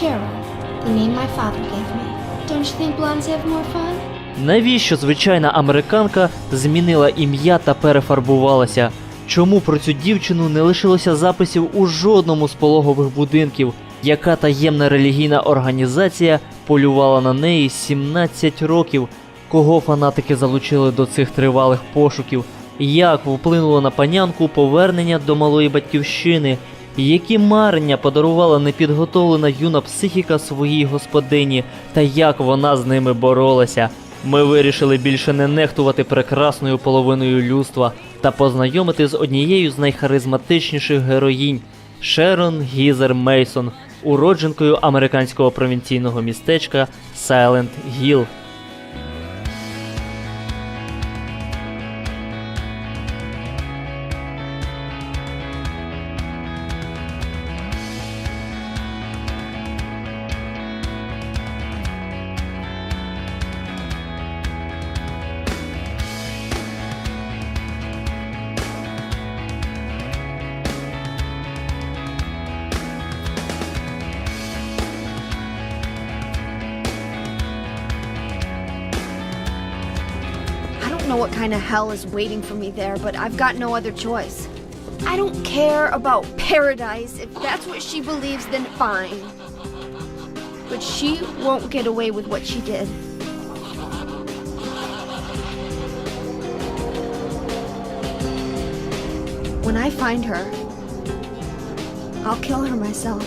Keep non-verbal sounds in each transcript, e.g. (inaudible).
Cheryl, the name my father gave me. Don't you think blondes have more fun? Навіщо звичайна американка змінила ім'я та перефарбувалася? Чому про цю дівчину не лишилося записів у жодному з пологових будинків? Яка таємна релігійна організація полювала на неї 17 років? Кого фанатики залучили до цих тривалих пошуків? Як вплинуло на панянку повернення до малої батьківщини? Які марення подарувала непідготовлена юна психіка своїй господині, та як вона з ними боролася? Ми вирішили більше не нехтувати прекрасною половиною людства та познайомити з однією з найхаризматичніших героїнь Шерон Гізер Мейсон, уродженкою американського провінційного містечка Сайленд Гіл. know what kind of hell is waiting for me there, but I've got no other choice. I don't care about paradise. If that's what she believes, then fine. But she won't get away with what she did. When I find her, I'll kill her myself.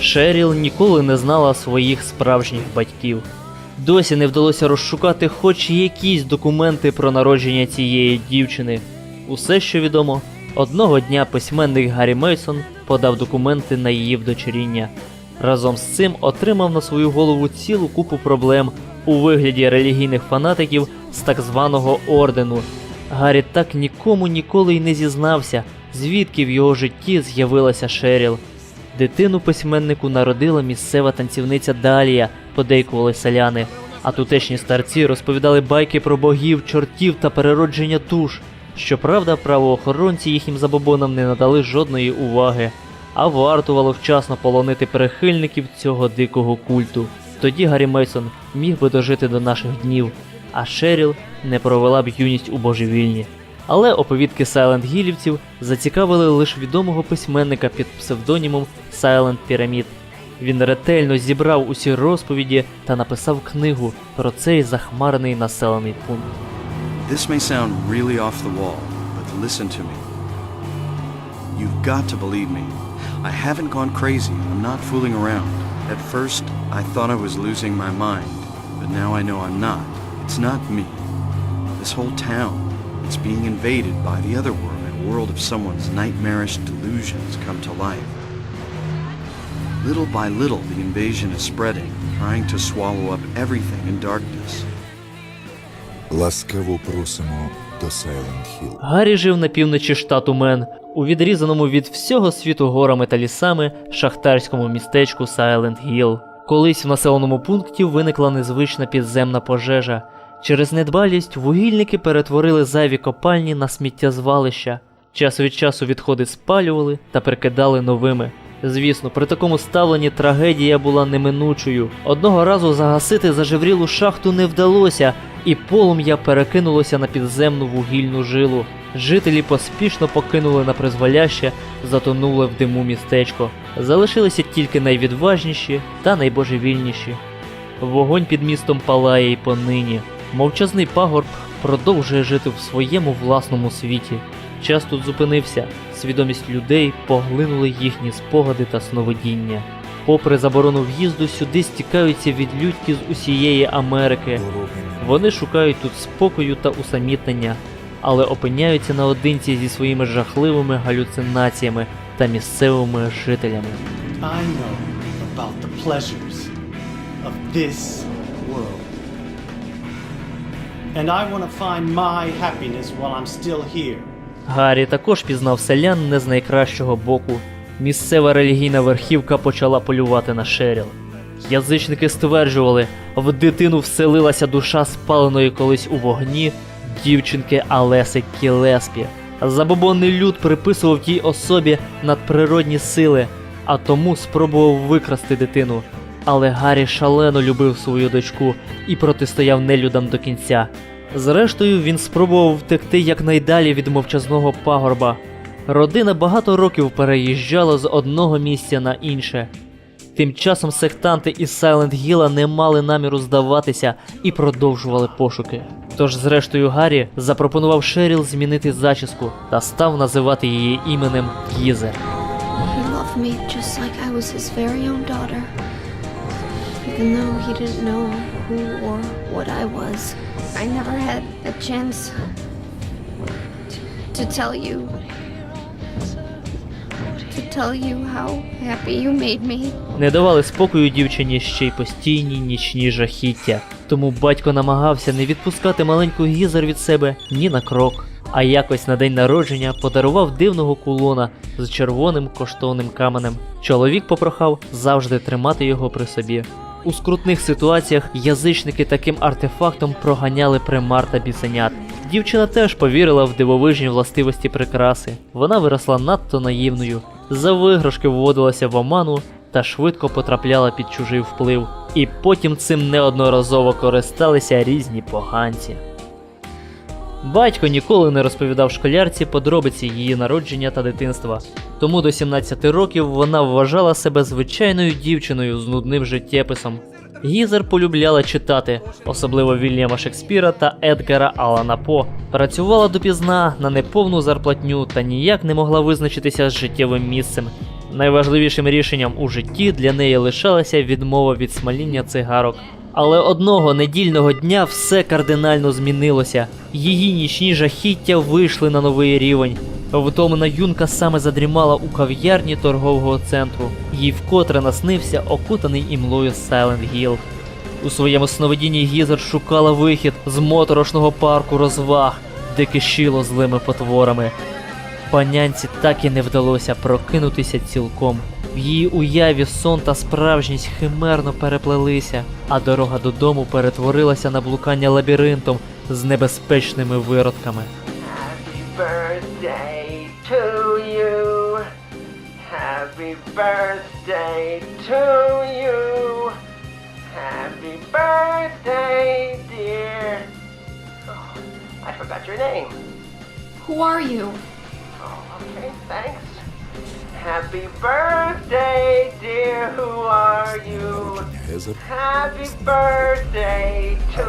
Шеріл ніколи не знала своїх справжніх батьків. Досі не вдалося розшукати хоч якісь документи про народження цієї дівчини. Усе, що відомо, одного дня письменник Гаррі Мейсон подав документи на її вдочеріння. Разом з цим отримав на свою голову цілу купу проблем у вигляді релігійних фанатиків з так званого ордену. Гаррі так нікому ніколи й не зізнався, звідки в його житті з'явилася Шеріл. Дитину письменнику народила місцева танцівниця Далія, подейкували селяни. А тутешні старці розповідали байки про богів, чортів та переродження душ. Щоправда, правоохоронці їхнім забобонам не надали жодної уваги, а вартувало вчасно полонити прихильників цього дикого культу. Тоді Гаррі Мейсон міг би дожити до наших днів, а Шеріл не провела б юність у божевільні. Але оповідки Сайленд Гілівців зацікавили лише відомого письменника під псевдонімом Silent Pyramid. Він ретельно зібрав усі розповіді та написав книгу про цей захмарений населений пункт. This may sound really off the wall, but listen to me. You've got to believe me. I haven't gone crazy. I'm not fooling around. At first, I thought I was losing my mind, but now I know I'm not. It's not me. This whole town, it's being invaded by the other world, a world of someone's nightmarish delusions come to life. Little by little, the invasion is spreading, trying to swallow up everything in darkness. Ласкаво просимо до Сайленд Хіл. Гаррі жив на півночі штату Мен, у відрізаному від всього світу горами та лісами шахтарському містечку Сайленд Гіл. Колись в населеному пункті виникла незвична підземна пожежа. Через недбалість вугільники перетворили зайві копальні на сміттєзвалища. Час від часу відходи спалювали та прикидали новими. Звісно, при такому ставленні трагедія була неминучою. Одного разу загасити зажеврілу шахту не вдалося, і полум'я перекинулося на підземну вугільну жилу. Жителі поспішно покинули на призволяще, затонуле в диму містечко. Залишилися тільки найвідважніші та найбожевільніші. Вогонь під містом палає й понині. Мовчазний пагорб продовжує жити в своєму власному світі. Час тут зупинився, свідомість людей поглинули їхні спогади та сновидіння. Попри заборону в'їзду, сюди стікаються відлюдьки з усієї Америки. Вони шукають тут спокою та усамітнення, але опиняються наодинці зі своїми жахливими галюцинаціями та місцевими жителями. I know about the pleasures of this world. And I want to find my happiness while I'm still here. Гаррі також пізнав селян не з найкращого боку. Місцева релігійна верхівка почала полювати на Шеріл. Язичники стверджували, в дитину вселилася душа спаленої колись у вогні дівчинки Алеси Кілеспі. Забобонний люд приписував тій особі надприродні сили, а тому спробував викрасти дитину. Але Гаррі шалено любив свою дочку і протистояв нелюдам до кінця. Зрештою, він спробував втекти якнайдалі від мовчазного пагорба. Родина багато років переїжджала з одного місця на інше. Тим часом сектанти із Сайленд Гіла не мали наміру здаватися і продовжували пошуки. Тож, зрештою, Гаррі запропонував Шеріл змінити зачіску та став називати її іменем Гізер. He loved me just like I was his very own daughter. Even though he didn't know who or what I was. I never had a chance to, to tell you. To tell you how happy you made me. Не давали спокою дівчині ще й постійні нічні жахіття. Тому батько намагався не відпускати маленьку гізер від себе ні на крок. А якось на день народження подарував дивного кулона з червоним коштовним каменем. Чоловік попрохав завжди тримати його при собі. У скрутних ситуаціях язичники таким артефактом проганяли примар та бісенят. Дівчина теж повірила в дивовижні властивості прикраси. Вона виросла надто наївною, за виграшки вводилася в оману та швидко потрапляла під чужий вплив. І потім цим неодноразово користалися різні поганці. Батько ніколи не розповідав школярці подробиці її народження та дитинства, тому до 17 років вона вважала себе звичайною дівчиною з нудним життєписом. Гізер полюбляла читати, особливо Вільяма Шекспіра та Едгара Алана По. Працювала допізна на неповну зарплатню та ніяк не могла визначитися з життєвим місцем. Найважливішим рішенням у житті для неї лишалася відмова від смаління цигарок. Але одного недільного дня все кардинально змінилося. Її нічні жахіття вийшли на новий рівень. Втомлена юнка саме задрімала у кав'ярні торгового центру. Їй вкотре наснився окутаний імлою Сайленд Гіл. У своєму сновидінні Гізер шукала вихід з моторошного парку розваг, де кишіло злими потворами. Панянці так і не вдалося прокинутися цілком. В її уяві сон та справжність химерно переплелися, а дорога додому перетворилася на блукання лабіринтом з небезпечними виродками. Happy birthday to you. Happy birthday to you. Happy birthday, dear. Oh, I forgot your name. Who are you? Okay, thanks. Happy birthday, dear. Who are you? Happy birthday to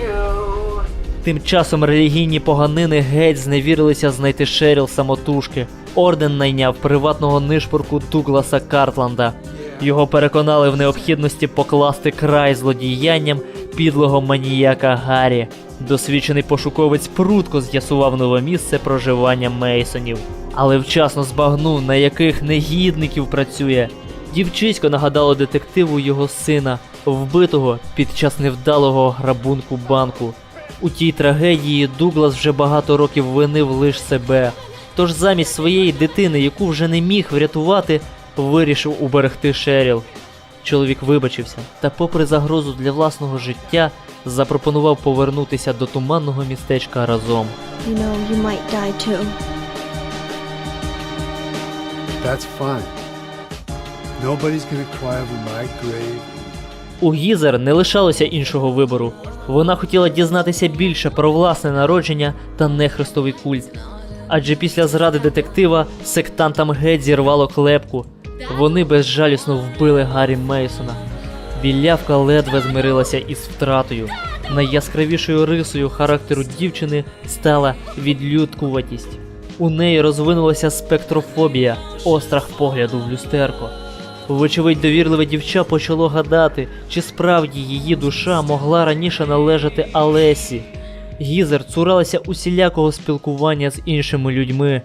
you. Тим часом релігійні поганини геть зневірилися знайти Шеріл самотужки. Орден найняв приватного нишпорку Дугласа Картланда. Його переконали в необхідності покласти край злодіянням підлого маніяка Гаррі. Досвідчений пошуковець прудко з'ясував нове місце проживання Мейсонів, але вчасно збагнув, на яких негідників працює. Дівчисько нагадало детективу його сина, вбитого під час невдалого грабунку банку. У тій трагедії Дуглас вже багато років винив лише себе. Тож замість своєї дитини, яку вже не міг врятувати, вирішив уберегти Шеріл. Чоловік вибачився та, попри загрозу для власного життя, запропонував повернутися до туманного містечка разом. You know, you might die too. That's fine. Nobody's gonna cry over my grave. У Гізер не лишалося іншого вибору. Вона хотіла дізнатися більше про власне народження та нехрестовий культ. Адже після зради детектива сектантам геть зірвало клепку. Вони безжалісно вбили Гаррі Мейсона. Білявка ледве змирилася із втратою. Найяскравішою рисою характеру дівчини стала відлюдкуватість. У неї розвинулася спектрофобія, острах погляду в люстерко. Вочевидь, довірливе дівча почало гадати, чи справді її душа могла раніше належати Алесі. Гізер цуралася усілякого спілкування з іншими людьми.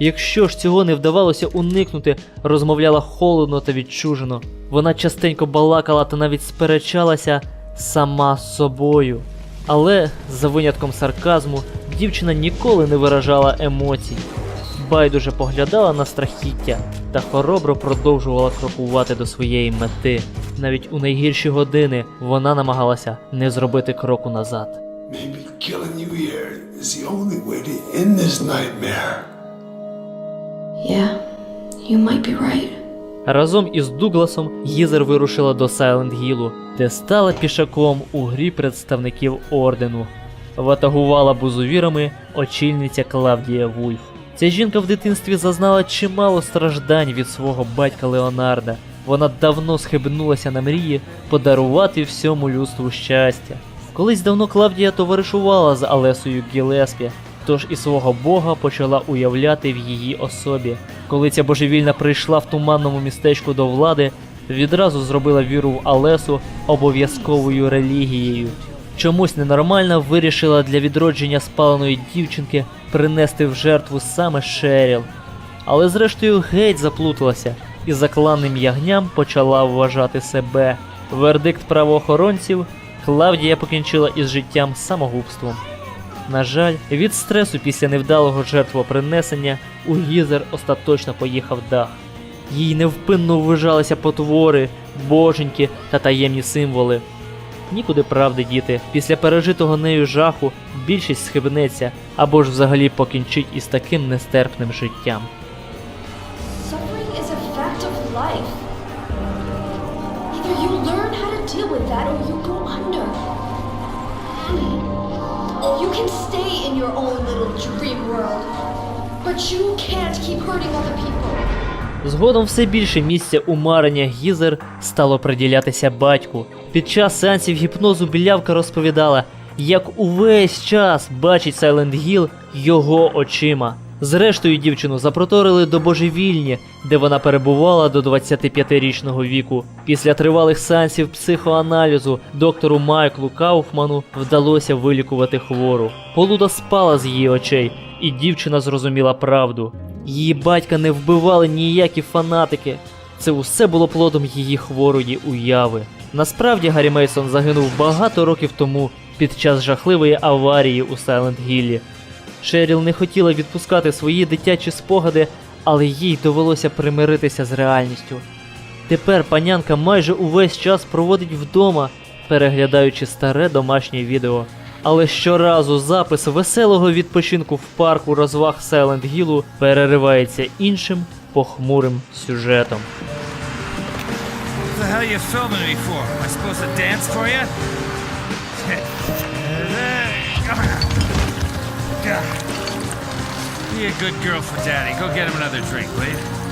Якщо ж цього не вдавалося уникнути, розмовляла холодно та відчужено. Вона частенько балакала та навіть сперечалася сама з собою. Але, за винятком сарказму, дівчина ніколи не виражала емоцій. Байдуже поглядала на страхіття та хоробро продовжувала крокувати до своєї мети. Навіть у найгірші години вона намагалася не зробити кроку назад. Yeah, you might be right. Разом із Дугласом Гізер вирушила до Сайленд Гілу, де стала пішаком у грі представників ордену. Ватагувала бузовірами очільниця Клавдія Вульф. Ця жінка в дитинстві зазнала чимало страждань від свого батька Леонарда. Вона давно схибнулася на мрії подарувати всьому людству щастя. Колись давно Клавдія товаришувала з Алесою Гілеспі, тож і свого бога почала уявляти в її особі. Коли ця божевільна прийшла в туманному містечку до влади, відразу зробила віру в Алесу обов'язковою релігією. Чомусь ненормальна вирішила для відродження спаленої дівчинки принести в жертву саме Шеріл. Але зрештою геть заплуталася і закланним ягням почала вважати себе. Вердикт правоохоронців Клавдія покінчила із життям самогубством. На жаль, від стресу після невдалого жертвопринесення у Гізер остаточно поїхав дах. Їй невпинно ввижалися потвори, боженьки та таємні символи. Нікуди правди діти, після пережитого нею жаху більшість схибнеться або ж взагалі покінчить із таким нестерпним життям. Your own little dream world, but you can't keep hurting other people. Згодом все більше місця у мареннях Гізер стало приділятися батьку. Під час сеансів гіпнозу білявка розповідала, як увесь час бачить Сайленд Гіл його очима. Зрештою, дівчину запроторили до божевільні, де вона перебувала до 25-річного віку. Після тривалих сеансів психоаналізу доктору Майклу Кауфману вдалося вилікувати хвору. Полуда спала з її очей, і дівчина зрозуміла правду. Її батька не вбивали ніякі фанатики. Це усе було плодом її хворої уяви. Насправді Гаррі Мейсон загинув багато років тому під час жахливої аварії у Сайленд Гіллі. Шеріл не хотіла відпускати свої дитячі спогади, але їй довелося примиритися з реальністю. Тепер панянка майже увесь час проводить вдома, переглядаючи старе домашнє відео. Але щоразу запис веселого відпочинку в парку розваг Сайленд Гілу переривається іншим похмурим сюжетом. What (laughs) I you? Be a good girl for daddy. Go get him another drink, will you?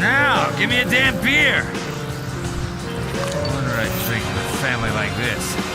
Now, give me a damn beer. I wonder I'd drink with a family like this.